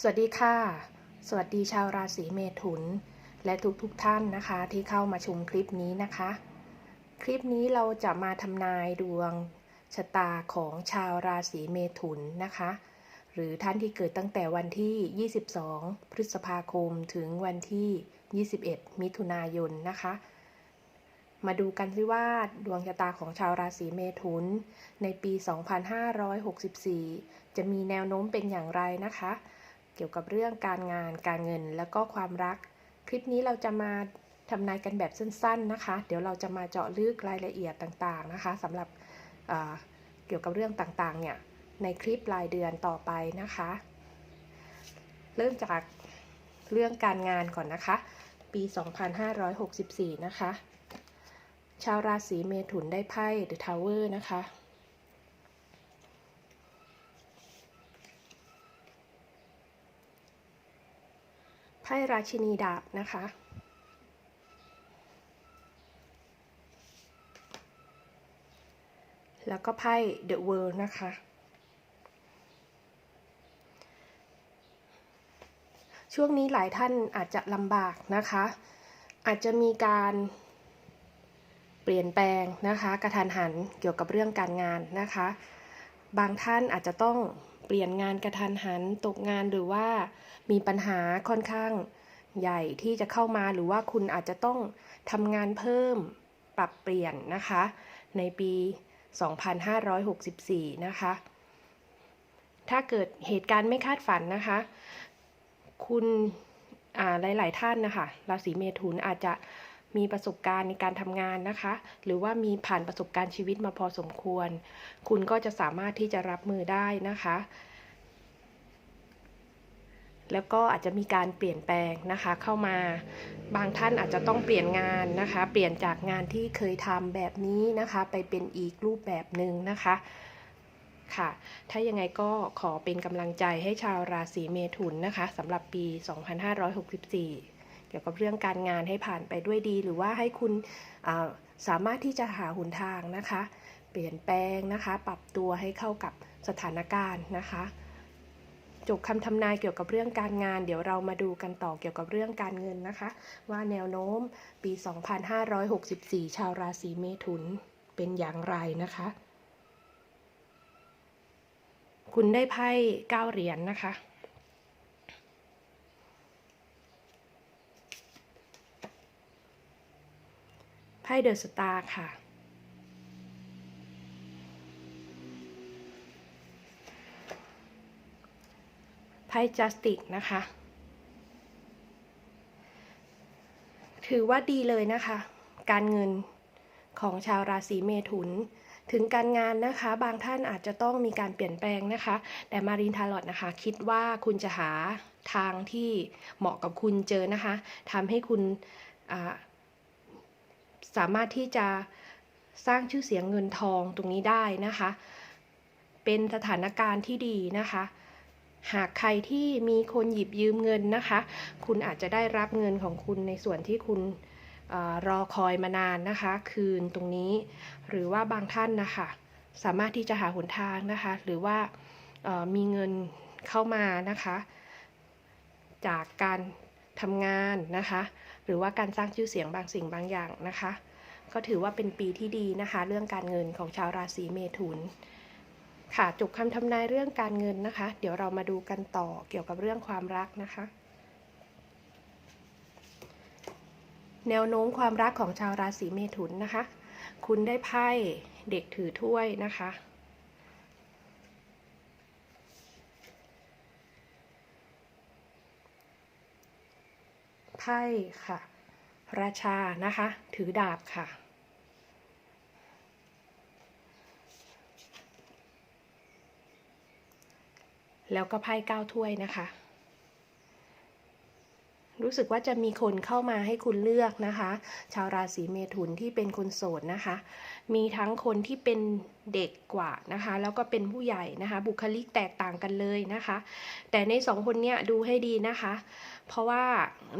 สวัสดีค่ะ สวัสดีชาวราศีเมถุน และทุกๆทท่านนะคะที่เข้ามาชมคลิปนี้นะคะ คลิปนี้เราจะมาทำนายดวงชะตาของชาวราศีเมถุนนะคะ หรือท่านที่เกิดตั้งแต่วันที่ 22 พฤษภาคมถึงวันที่ 21 มิถุนายนนะคะ มาดูกันสิว่าดวงชะตาของชาวราศีเมถุน ในปี 2564 จะมีแนวโน้มเป็นอย่างไรนะคะ เกี่ยวกับเรื่องการงานการเงินแล้วก็ความรัก คลิปนี้เราจะมาทำนายกันแบบสั้น ๆนะคะ เดี๋ยวเราจะมาเจาะลึกรายละเอียดต่างๆนะคะสำหรับเเกี่ยวกับเรื่องต่างๆเนี่ยในคลิปรายเดือนต่อไปนะคะ เริ่มจากเรื่องการงานก่อนนะคะ ปี 2564 นะคะ ชาวราศีเมถุนได้ไพ่ The Tower นะคะ ไพ่ราชินีดาบนะคะ แล้วก็ไพ่ The World นะคะ ช่วงนี้หลายท่านอาจจะลำบากนะคะ อาจจะมีการเปลี่ยนแปลงนะคะ กระทันหันเกี่ยวกับเรื่องการงานนะคะ บางท่านอาจจะต้อง เปลี่ยนงานกระทันหันตกงานหรือว่ามีปัญหาค่อนข้างใหญ่ที่จะเข้ามาหรือว่าคุณอาจจะต้องทำงานเพิ่มปรับเปลี่ยนนะคะ ในปี 2564 นะคะ ถ้าเกิดเหตุการณ์ไม่คาดฝันนะคะ คุณหลาย ๆ ท่านนะคะราศีเมถุนอาจจะ มีประสบการณ์ในการทำงานนะคะ หรือว่ามีผ่านประสบการณ์ชีวิตมาพอสมควร คุณก็จะสามารถที่จะรับมือได้นะคะแล้วก็อาจจะมีการเปลี่ยนแปลงนะคะเข้ามาบางท่านอาจจะต้องเปลี่ยนงานนะคะ เปลี่ยนจากงานที่เคยทำแบบนี้นะคะ ไปเป็นอีกรูปแบบหนึ่งนะคะค่ะ ถ้ายังไงก็ขอเป็นกำลังใจให้ชาวราศีเมถุนนะคะสำหรับปี 2564 เกี่ยวกับเรื่องการงานให้ผ่านไปด้วยดี หรือว่าให้คุณาสามารถที่จะหาหนทางนะคะ เปลี่ยนแปลงนะคะ ปรับตัวให้เข้ากับสถานการณ์นะคะจบคำทำนายเกี่ยวกับเรื่องการงาน เดี๋ยวเรามาดูกันต่อเกี่ยวกับเรื่องการเงินนะคะ ว่าแนวโน้มปี 2564 ชาวราศีเมถุนเป็นอย่างไรนะคะ คุณได้ไพ่เก้าเหรียญนนะคะ ไพ่เดอะสตาร์ค่ะ ไพ่จัสติกนะคะ ถือว่าดีเลยนะคะ การเงินของชาวราศีเมถุน ถึงการงานนะคะ บางท่านอาจจะต้องมีการเปลี่ยนแปลงนะคะ แต่มารินทาร์ลอตนะคะ คิดว่าคุณจะหาทางที่เหมาะกับคุณเจอนะคะทำให้คุณ สามารถที่จะสร้างชื่อเสียงเงินทองตรงนี้ได้นะคะ เป็นสถานการณ์ที่ดีนะคะ หากใครที่มีคนหยิบยืมเงินนะคะ คุณอาจจะได้รับเงินของคุณในส่วนที่คุณอรอคอยมานานนะคะ คืนตรงนี้ หรือว่าบางท่านนะคะ สามารถที่จะหาหนทางนะคะ หรือว่ามีเงินเข้ามานะคะ จากการทำงานนะคะ หรือว่าการสร้างชื่อเสียงบางสิ่งบางอย่างนะคะ ก็ถือว่าเป็นปีที่ดีนะคะ เรื่องการเงินของชาวราศีเมถุน ค่ะจบคำทำนายเรื่องการเงินนะคะ เดี๋ยวเรามาดูกันต่อเกี่ยวกับเรื่องความรักนะคะ แนวโน้มความรักของชาวราศีเมถุนนะคะ คุณได้ไพ่เด็กถือถ้วยนะคะ ไพ่ค่ะ ราชานะคะ ถือดาบค่ะ แล้วก็ไพ่เก้าถ้วยนะคะ รู้สึกว่าจะมีคนเข้ามาให้คุณเลือกนะคะ ชาวราศีเมถุนที่เป็นคนโสดนะคะ มีทั้งคนที่เป็นเด็กกว่านะคะ แล้วก็เป็นผู้ใหญ่นะคะ บุคลิกแตกต่างกันเลยนะคะ แต่ในสองคนเนี้ยดูให้ดีนะคะ เพราะว่า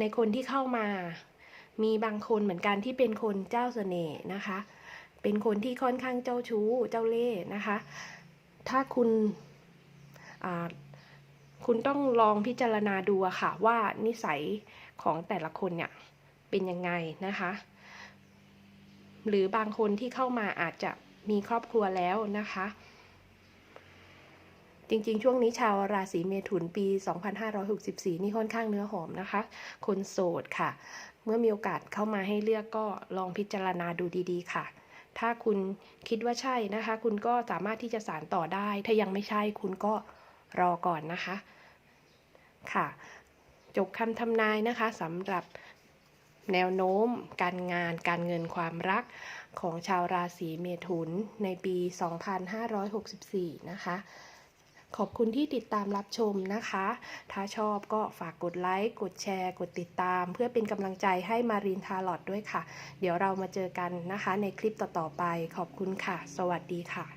ในคนที่เข้ามา มีบางคนเหมือนกันที่เป็นคนเจ้าเสน่ห์นะคะ เป็นคนที่ค่อนข้างเจ้าชู้เจ้าเล่ห์นะคะ ถ้าคุณคุณต้องลองพิจารณาดูอะค่ะว่านิสัยของแต่ละคนเนี่ยเป็นยังไงนะคะ หรือบางคนที่เข้ามาอาจจะมีครอบครัวแล้วนะคะ จริงๆ ช่วงนี้ชาวราศีเมถุนปี 2564 นี่ค่อนข้างเนื้อหอมนะคะ คนโสดค่ะ เมื่อมีโอกาสเข้ามาให้เลือกก็ลองพิจารณาดูดีๆ ค่ะ ถ้าคุณคิดว่าใช่นะคะ คุณก็สามารถที่จะสารต่อได้ ถ้ายังไม่ใช่คุณก็รอก่อนนะคะ ค่ะ จบคำทำนายนะคะสำหรับแนวโน้ม การงาน การเงินความรักของชาวราศีเมถุนในปี 2564 นะคะ ขอบคุณที่ติดตามรับชมนะคะ ถ้าชอบก็ฝากกดไลค์ กดแชร์ กดติดตาม เพื่อเป็นกำลังใจให้มารีนทาลอดด้วยค่ะ เดี๋ยวเรามาเจอกันนะคะในคลิปต่อๆไป ขอบคุณค่ะ สวัสดีค่ะ